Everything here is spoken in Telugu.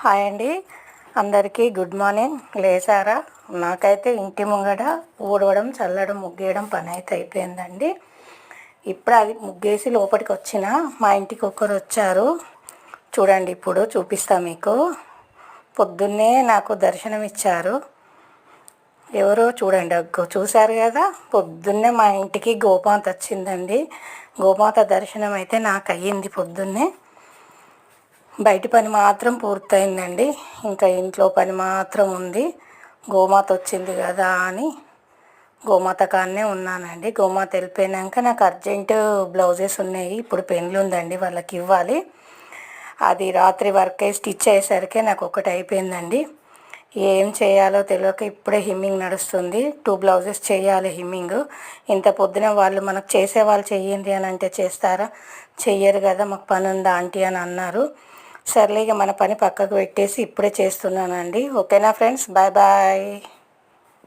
హాయ్ అండి. అందరికీ గుడ్ మార్నింగ్. లేచారా నాకైతే ఇంటి ముంగడ ఊడవడం చల్లడం ముగ్గేయడం పని అయితే అయిపోయిందండి. ఇప్పుడు అది ముగ్గేసి లోపలికి వచ్చిన మా ఇంటికి ఒకరు వచ్చారు. చూడండి ఇప్పుడు చూపిస్తా మీకు. పొద్దున్నే నాకు దర్శనం ఇచ్చారు. ఎవరో చూడండి అగ్గో చూశారు కదా? పొద్దున్నే మా ఇంటికి గోమాత వచ్చిందండి. గోమాత దర్శనం అయితే నాకు అయ్యింది పొద్దున్నే. బయట పని మాత్రం పూర్తయిందండి. ఇంకా ఇంట్లో పని మాత్రం ఉంది. గోమాత వచ్చింది కదా అని గోమాత కాడనే ఉన్నానండి. గోమాత వెళ్ళిపోయినాక నాకు అర్జెంటు బ్లౌజెస్ ఉన్నాయి. ఇప్పుడు పెన్లు ఉందండి వాళ్ళకి ఇవ్వాలి. అది రాత్రి వర్క్ స్టిచ్ అయ్యేసరికి నాకు ఒకటి అయిపోయిందండి. ఏం చేయాలో తెలియక ఇప్పుడే హిమ్మింగ్ నడుస్తుంది. టూ బ్లౌజెస్ చేయాలి హిమ్మింగ్. ఇంత పొద్దున వాళ్ళు మనకు చేసే వాళ్ళు చెయ్యండి అని అంటే చేస్తారా? చెయ్యరు కదా మాకు పని ఉందా ఆంటీ అని అన్నారు. సర్లే ఇక మన పని పక్కకు పెట్టేసి ఇప్పుడే చేస్తున్నానండి. ఓకేనా ఫ్రెండ్స్? Bye bye.